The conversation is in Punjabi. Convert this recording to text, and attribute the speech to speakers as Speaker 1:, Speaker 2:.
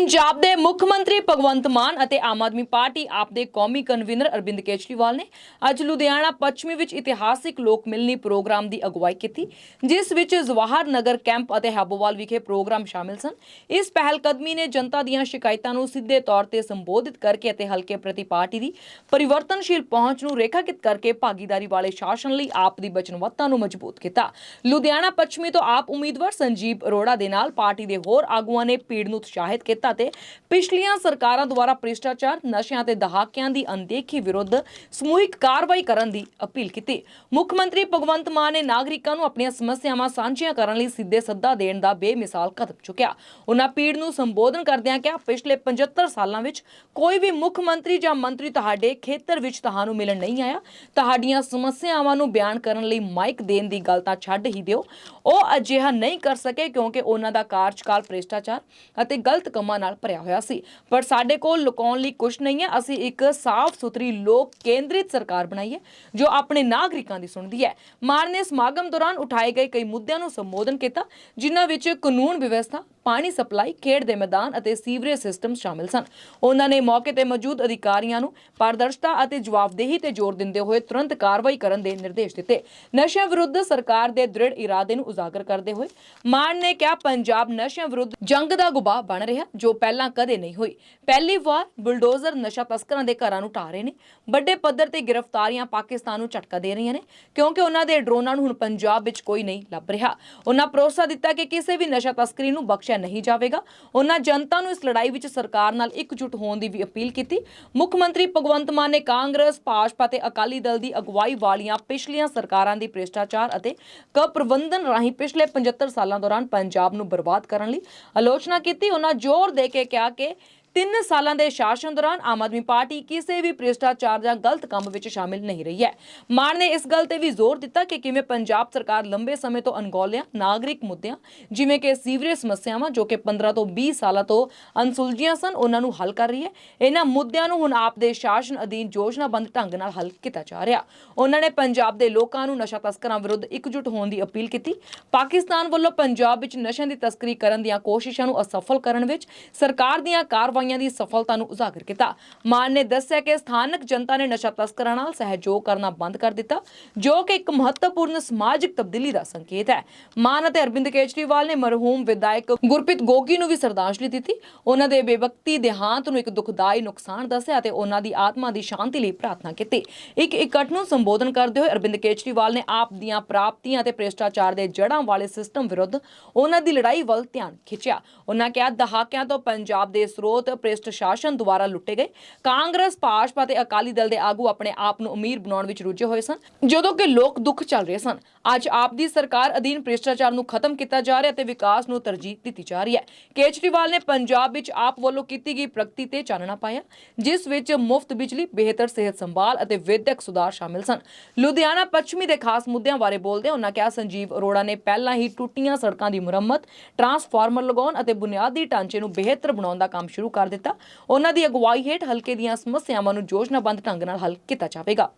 Speaker 1: ਪੰਜਾਬ ਦੇ ਮੁੱਖ ਮੰਤਰੀ ਭਗਵੰਤ ਮਾਨ ਅਤੇ ਆਮ ਆਦਮੀ ਪਾਰਟੀ ਆਪ ਦੇ ਕੌਮੀ ਕਨਵੀਨਰ ਅਰਵਿੰਦ ਕੇਜਰੀਵਾਲ ਨੇ ਅੱਜ ਲੁਧਿਆਣਾ ਪੱਛਮੀ ਵਿੱਚ ਇਤਿਹਾਸਿਕ ਲੋਕ ਮਿਲਣੀ ਪ੍ਰੋਗਰਾਮ ਦੀ ਅਗਵਾਈ ਕੀਤੀ, ਜਿਸ ਵਿੱਚ ਜਵਾਹਰ ਨਗਰ ਕੈਂਪ ਅਤੇ ਹੈਬੋਵਾਲ ਵਿਖੇ ਪ੍ਰੋਗਰਾਮ ਸ਼ਾਮਿਲ ਸਨ। ਇਸ ਪਹਿਲ ਕਦਮੀ ਨੇ ਜਨਤਾ ਦੀਆਂ ਸ਼ਿਕਾਇਤਾਂ ਨੂੰ ਸਿੱਧੇ ਤੌਰ ਤੇ ਸੰਬੋਧਿਤ ਕਰਕੇ ਅਤੇ ਹਲਕੇ ਪ੍ਰਤੀ ਪਾਰਟੀ ਦੀ ਪਰਿਵਰਤਨਸ਼ੀਲ ਪਹੁੰਚ ਨੂੰ ਰੇਖਾਕਿਤ ਕਰਕੇ ਭਾਗੀਦਾਰੀ ਵਾਲੇ ਸ਼ਾਸਨ ਲਈ ਆਪ ਦੀ ਵਚਨਬੱਧਤਾ ਨੂੰ ਮਜ਼ਬੂਤ ਕੀਤਾ। ਲੁਧਿਆਣਾ ਪੱਛਮੀ ਤੋਂ ਆਪ ਉਮੀਦਵਾਰ ਸੰਜੀਵ ਅਰੋੜਾ ਦੇ ਨਾਲ ਪਾਰਟੀ ਦੇ ਹੋਰ ਆਗੂਆਂ ਨੇ ਭੀੜ ਨੂੰ ਉਤਸ਼ਾਹਿਤ ਕੀਤਾ। ਤੇ ਪਿਛਲੀਆਂ ਸਰਕਾਰਾਂ ਦੁਆਰਾ ਭ੍ਰਿਸ਼ਟਾਚਾਰ, ਨਸ਼ਿਆਂ ਤੇ ਦਹਾਕਿਆਂ ਦੀ ਅਣਦੇਖੀ ਵਿਰੁੱਧ ਸਮੂਹਿਕ ਕਾਰਵਾਈ ਕਰਨ ਦੀ ਅਪੀਲ ਕੀਤੀ। ਮੁੱਖ ਮੰਤਰੀ ਭਗਵੰਤ ਮਾਨ ਨੇ ਨਾਗਰਿਕਾਂ ਨੂੰ ਆਪਣੀਆਂ ਸਮੱਸਿਆਵਾਂ ਸਾਂਝੀਆਂ ਕਰਨ ਲਈ ਸਿੱਧੇ ਸੱਦਾ ਦੇਣ ਦਾ ਬੇਮਿਸਾਲ ਕਦਮ ਚੁੱਕਿਆ। ਉਹਨਾਂ ਭੀੜ ਨੂੰ ਸੰਬੋਧਨ ਕਰਦਿਆਂ ਕਿਹਾ, ਪਿਛਲੇ 75 ਸਾਲਾਂ ਵਿੱਚ ਕੋਈ ਵੀ ਮੁੱਖ ਮੰਤਰੀ ਜਾਂ ਮੰਤਰੀ ਤੁਹਾਡੇ ਖੇਤਰ ਵਿੱਚ ਤੁਹਾਨੂੰ ਮਿਲਣ ਨਹੀਂ ਆਇਆ, ਤੁਹਾਡੀਆਂ ਸਮੱਸਿਆਵਾਂ ਨੂੰ ਬਿਆਨ ਕਰਨ ਲਈ ਮਾਈਕ ਦੇਣ ਦੀ ਗੱਲ ਤਾਂ ਛੱਡ ਹੀ ਦਿਓ। ਉਹ ਅਜਿਹਾ ਨਹੀਂ ਕਰ ਸਕੇ ਕਿਉਂਕਿ ਉਹਨਾਂ ਦਾ ਕਾਰਜਕਾਲ ਭ੍ਰਿਸ਼ਟਾਚਾਰ ਅਤੇ ਗਲਤ ਕੰਮਾਂ ਨਾਲ ਭਰਿਆ ਹੋਇਆ ਸੀ। ਪਰ ਸਾਡੇ ਕੋਲ ਲੁਕਾਉਣ ਲਈ ਕੁਝ ਨਹੀਂ ਹੈ। ਅਸੀਂ ਇੱਕ ਸਾਫ਼ ਸੁਥਰੀ ਲੋਕ ਕੇਂਦਰਿਤ ਸਰਕਾਰ ਬਣਾਈ ਹੈ, ਜੋ ਆਪਣੇ ਨਾਗਰਿਕਾਂ ਦੀ ਸੁਣਦੀ ਹੈ। ਮਾਨ ਨੇ ਸਮਾਗਮ ਦੌਰਾਨ ਉਠਾਏ ਗਏ ਕਈ ਮੁੱਦਿਆਂ ਨੂੰ ਸੰਬੋਧਨ ਕੀਤਾ, ਜਿਨ੍ਹਾਂ ਵਿੱਚ ਕਾਨੂੰਨ ਵਿਵਸਥਾ ਪਾਣੀ ਸਪਲਾਈ, ਖੇਡ ਦੇ ਮੈਦਾਨ ਅਤੇ ਸੀਵਰੇਜ ਸਿਸਟਮ ਸ਼ਾਮਿਲ ਸਨ। ਉਹਨਾਂ ਨੇ ਮੌਕੇ ਤੇ ਮੌਜੂਦ ਅਧਿਕਾਰੀਆਂ ਨੂੰ ਪਾਰਦਰਸ਼ਤਾ ਅਤੇ ਜਵਾਬਦੇਹੀ ਤੇ ਜ਼ੋਰ ਦਿੰਦੇ ਹੋਏ ਤੁਰੰਤ ਕਾਰਵਾਈ ਕਰਨ ਦੇ ਨਿਰਦੇਸ਼ ਦਿੱਤੇ। ਨਸ਼ਿਆਂ ਵਿਰੁੱਧ ਸਰਕਾਰ ਦੇ ਦ੍ਰਿੜ ਇਰਾਦੇ ਨੂੰ ਉਜਾਗਰ ਕਰਦੇ ਹੋਏ ਮਾਨ ਨੇ ਕਿਹਾ, ਪੰਜਾਬ ਨਸ਼ਿਆਂ ਵਿਰੁੱਧ ਜੰਗ ਦਾ ਗੁਬਾਹ ਬਣ ਰਿਹਾ, ਜੋ ਪਹਿਲਾਂ ਕਦੇ ਨਹੀਂ ਹੋਈ। ਪਹਿਲੀ ਵਾਰ ਬੁਲਡੋਜ਼ਰ ਨਸ਼ਾ ਤਸਕਰਾਂ ਦੇ ਘਰਾਂ ਨੂੰ ਢਾਹ ਰਹੇ ਨੇ। ਵੱਡੇ ਪੱਧਰ ਤੇ ਗ੍ਰਿਫਤਾਰੀਆਂ ਪਾਕਿਸਤਾਨ ਨੂੰ ਝਟਕਾ ਦੇ ਰਹੀਆਂ ਨੇ, ਕਿਉਂਕਿ ਉਹਨਾਂ ਦੇ ਡਰੋਨਾਂ ਨੂੰ ਹੁਣ ਪੰਜਾਬ ਵਿੱਚ ਕੋਈ ਨਹੀਂ ਲੱਭ ਰਿਹਾ। ਉਹਨਾਂ ਭਰੋਸਾ ਦਿੱਤਾ ਕਿ ਕਿਸੇ ਵੀ ਨਸ਼ਾ ਤਸਕਰੀ ਨੂੰ ਬਖਸ਼ ਬਖਸ਼ਿਆ ਨਹੀਂ ਜਾਵੇਗਾ। ਉਹਨਾਂ ਜਨਤਾ ਨੂੰ ਇਸ ਲੜਾਈ ਵਿੱਚ ਸਰਕਾਰ ਨਾਲ ਇਕਜੁੱਟ ਹੋਣ ਦੀ ਵੀ ਅਪੀਲ ਕੀਤੀ। ਮੁੱਖ ਮੰਤਰੀ ਭਗਵੰਤ ਮਾਨ ਨੇ ਕਾਂਗਰਸ, ਭਾਜਪਾ ਤੇ ਅਕਾਲੀ ਦਲ ਦੀ ਅਗਵਾਈ ਵਾਲੀਆਂ ਪਿਛਲੀਆਂ ਸਰਕਾਰਾਂ ਦੀ ਭ੍ਰਿਸ਼ਟਾਚਾਰ ਅਤੇ ਕੁਪ੍ਰਬੰਧਨ ਰਾਹੀਂ ਪਿਛਲੇ 75 ਸਾਲਾਂ ਦੌਰਾਨ ਪੰਜਾਬ ਨੂੰ ਬਰਬਾਦ ਕਰਨ ਲਈ ਆਲੋਚਨਾ ਕੀਤੀ। ਉਹਨਾਂ ਜ਼ੋਰ ਦੇ ਕੇ ਕਿਹਾ ਕਿ ਤਿੰਨ ਸਾਲਾਂ ਦੇ ਸ਼ਾਸਨ ਦੌਰਾਨ ਆਮ ਆਦਮੀ ਪਾਰਟੀ ਕਿਸੇ ਵੀ ਭ੍ਰਿਸ਼ਟਾਚਾਰ ਜਾਂ ਗਲਤ ਕੰਮ ਵਿੱਚ ਸ਼ਾਮਿਲ ਨਹੀਂ ਰਹੀ ਹੈ। ਮਾਨ ਨੇ ਇਸ ਗੱਲ ਤੇ ਵੀ ਜ਼ੋਰ ਦਿੱਤਾ ਕਿ ਕਿਵੇਂ ਪੰਜਾਬ ਸਰਕਾਰ ਲੰਬੇ ਸਮੇਂ ਤੋਂ ਅਣਗੌਲਿਆਂ, ਨਾਗਰਿਕ ਮੁੱਦਿਆਂ, ਜਿਵੇਂ ਕਿ ਸੀਵਰੇਜ ਸਮੱਸਿਆਵਾਂ, ਜੋ ਕਿ 15 ਤੋਂ 20 ਸਾਲਾਂ ਤੋਂ ਅਣਸੁਲਝੀਆਂ ਸਨ, ਉਹਨਾਂ ਨੂੰ ਹੱਲ ਕਰ ਰਹੀ ਹੈ। ਇਹਨਾਂ ਮੁੱਦਿਆਂ ਨੂੰ ਹੁਣ ਆਪ ਦੇ ਸ਼ਾਸਨ ਅਧੀਨ ਯੋਜਨਾਬੰਦ ਢੰਗ ਨਾਲ ਹੱਲ ਕੀਤਾ ਜਾ ਰਿਹਾ। ਉਹਨਾਂ ਨੇ ਪੰਜਾਬ ਦੇ ਲੋਕਾਂ ਨੂੰ ਨਸ਼ਾ ਤਸਕਰਾਂ ਵਿਰੁੱਧ ਇਕਜੁੱਟ ਹੋਣ ਦੀ ਅਪੀਲ ਕੀਤੀ। ਪਾਕਿਸਤਾਨ ਵੱਲੋਂ ਪੰਜਾਬ ਵਿੱਚ ਨਸ਼ਿਆਂ ਦੀ ਤਸਕਰੀ ਕਰਨ ਦੀਆਂ ਕੋਸ਼ਿਸ਼ਾਂ ਨੂੰ ਅਸਫਲ ਕਰਨ ਵਿੱਚ ਸਰਕਾਰ ਦੀਆਂ ਕਾਰਵਾਈਆਂ ਦੀ ਸਫਲਤਾ ਨੂੰ ਉਜਾਗਰ ਕੀਤਾ। ਮਾਨ ਨੇ ਦੱਸਿਆ ਕਿ ਸਥਾਨਕ ਜਨਤਾ ਨੇ ਨਸ਼ਾ ਤਸਕਰਾਂ ਨਾਲ ਸਹਿਯੋਗ ਕਰਨਾ ਬੰਦ ਕਰ ਦਿੱਤਾ, ਜੋ ਕਿ ਇੱਕ ਮਹੱਤਵਪੂਰਨ ਸਮਾਜਿਕ ਤਬਦੀਲੀ ਦਾ ਸੰਕੇਤ ਹੈ। ਮਾਨ ਅਤੇ ਅਰਵਿੰਦ ਕੇਜਰੀਵਾਲ ਨੇ ਮਰਹੂਮ ਵਿਧਾਇਕ ਗੁਰਪ੍ਰੀਤ ਗੋਗੀ ਨੂੰ ਵੀ ਸ਼ਰਧਾਂਜਲੀ ਦਿੱਤੀ। ਉਹਨਾਂ ਦੇ ਬੇਵਕਤੀ ਦੇਹਾਂਤ ਨੂੰ ਇੱਕ ਦੁਖਦਾਈ ਨੁਕਸਾਨ ਦੱਸਿਆ ਅਤੇ ਉਹਨਾਂ ਦੀ ਆਤਮਾ ਦੀ ਸ਼ਾਂਤੀ ਲਈ ਪ੍ਰਾਰਥਨਾ ਕੀਤੀ। ਇੱਕ ਇਕੱਠ ਨੂੰ ਸੰਬੋਧਨ ਕਰਦੇ ਹੋਏ ਅਰਵਿੰਦ ਕੇਜਰੀਵਾਲ ਨੇ ਆਪ ਦੀਆਂ ਪ੍ਰਾਪਤੀਆਂ ਅਤੇ ਭ੍ਰਿਸ਼ਟਾਚਾਰ ਦੇ ਜੜ੍ਹਾਂ ਵਾਲੇ ਸਿਸਟਮ ਵਿਰੁੱਧ ਉਹਨਾਂ ਦੀ ਲੜਾਈ ਵੱਲ ਧਿਆਨ ਖਿੱਚਿਆ। ਉਹਨਾਂ ਕਿਹਾ, ਦਹਾਕਿਆਂ ਤੋਂ ਪੰਜਾਬ ਦੇ ਸਰੋਤ ਭ੍ਰਿਸ਼ਟ ਸ਼ਾਸਨ ਦੁਆਰਾ ਲੁੱਟੇ ਗਏ। ਕਾਂਗਰਸ, ਭਾਜਪਾ ਤੇ ਅਕਾਲੀ ਦਲ ਦੇ ਆਗੂ ਆਪਣੇ ਆਪ ਨੂੰ ਅਮੀਰ ਬਣਾਉਣ ਵਿੱਚ ਰੁੱਝੇ ਹੋਏ ਸਨ, ਜਦੋਂ ਕਿ ਲੋਕ ਦੁੱਖ ਚੱਲ ਰਹੇ ਸਨ। ਅੱਜ ਆਪ ਦੀ ਸਰਕਾਰ ਅਧੀਨ ਭ੍ਰਿਸ਼ਟਾਚਾਰ ਨੂੰ ਖਤਮ ਕੀਤਾ ਜਾ ਰਿਹਾ ਤੇ ਵਿਕਾਸ ਨੂੰ ਤਰਜੀਹ ਦਿੱਤੀ ਜਾ ਰਹੀ ਹੈ। ਕੇਜਰੀਵਾਲ ਨੇ ਪੰਜਾਬ ਵਿੱਚ ਆਪ ਵੱਲੋਂ ਕੀਤੀ ਗਈ ਪ੍ਰਗਤੀ ਤੇ ਚਾਨਣਾ ਪਾਇਆ, ਜਿਸ ਵਿੱਚ ਮੁਫਤ ਬਿਜਲੀ, ਬਿਹਤਰ ਸਿਹਤ ਸੰਭਾਲ ਅਤੇ ਵਿਦਿਅਕ ਸੁਧਾਰ ਸ਼ਾਮਿਲ ਸਨ। ਲੁਧਿਆਣਾ ਪੱਛਮੀ ਦੇ ਖਾਸ ਮੁੱਦਿਆਂ ਬਾਰੇ ਬੋਲਦੇ ਉਹਨਾਂ ਕਿਹਾ, ਸੰਜੀਵ ਅਰੋੜਾ ਨੇ ਪਹਿਲਾਂ ਹੀ ਟੁੱਟੀਆਂ ਸੜਕਾਂ ਦੀ ਮੁਰੰਮਤ, ਟਰਾਂਸਫਾਰਮਰ ਲਗਾਉਣ ਅਤੇ ਬੁਨਿਆਦੀ ਢਾਂਚੇ ਨੂੰ ਬਿਹਤਰ ਬਣਾਉਣ ਦਾ ਕੰਮ ਸ਼ੁਰੂ ਕਰ ਦਿੱਤਾ। ਉਹਨਾਂ ਦੀ ਅਗਵਾਈ ਹੇਠ ਹਲਕੇ ਦੀਆਂ ਸਮੱਸਿਆਵਾਂ ਨੂੰ ਯੋਜਨਾਬੰਦ ਢੰਗ ਨਾਲ ਹੱਲ ਕੀਤਾ ਜਾਵੇਗਾ।